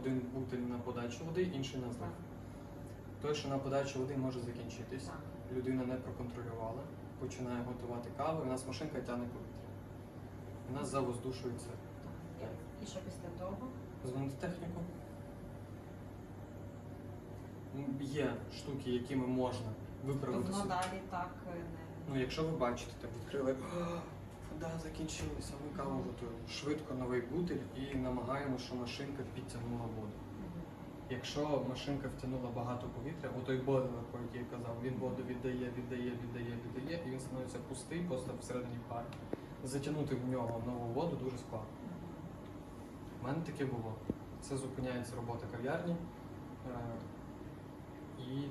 Один бутиль на подачу води, інший на злив. Той, що на подачу води може закінчитись. Людина не проконтролювала, починає готувати каву, і у нас машинка тягне повітря. У нас завоздушується. І що після того? Дзвонити техніку. Є штуки, якими можна виправити. Воно далі так е, не. Ну, якщо ви бачите, так відкрили, «А, вода закінчилася, ми каву готуємо. Швидко новий бутиль і намагаємося, що машинка підтягнула воду. Якщо машинка втягнула багато повітря, отой бойлер, про який я казав, він воду віддає, віддає, віддає, віддає, і він становиться пустий, просто всередині пари. Затягнути в нього нову воду дуже складно. У мене таке було. Це зупиняється робота кав'ярні. Е, і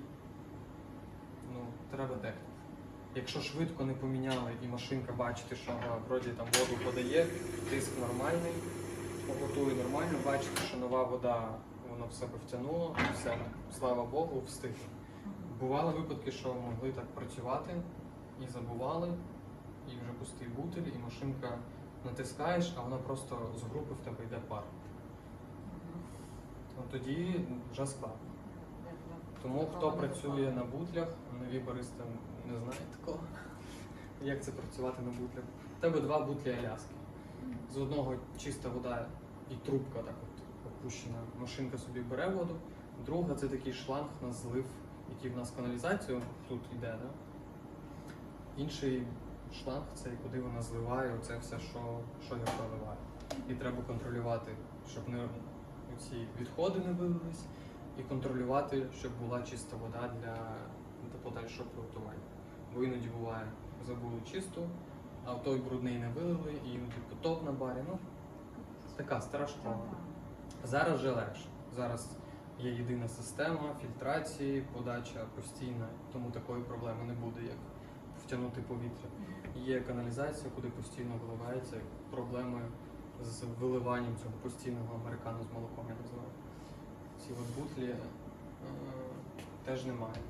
ну, треба техніка. Якщо швидко не поміняли і машинка бачите, що вона вроді там воду подає, тиск нормальний, готує нормально, бачите, що нова вода воно в себе втягнуло, все, слава Богу, встиг. Бували випадки, що могли так працювати і забували, і вже пустий бутиль, і машинка натискаєш, а вона просто з групи в тебе йде пар. Мгм. Ну, тоді вже складно. Тому хто працює на бутлях, нові баристи не знають такого. Як це працювати на бутлях? У тебе два бутлі Аляски. З одного чиста вода і трубка так от опущена. Машинка собі бере воду. Друга це такий шланг на злив, який в нас каналізацію тут йде. Да? Інший шланг це куди вона зливає оце все, що, що я проливаю. І треба контролювати, щоб не ці відходи не вилились, і контролювати, щоб була чиста вода для, для подальшого приготування. Бо іноді буває, забули чисту, а той брудний не вилили, і іноді потоп на барі. Ну, така стара школа. Зараз вже легше. Зараз є єдина система фільтрації, подача постійна, тому такої проблеми не буде, як втягнути повітря. Є каналізація, куди постійно виливається. Проблеми з виливанням цього постійного американу з молоком, я називаю. Ці от бутлі е, теж немає.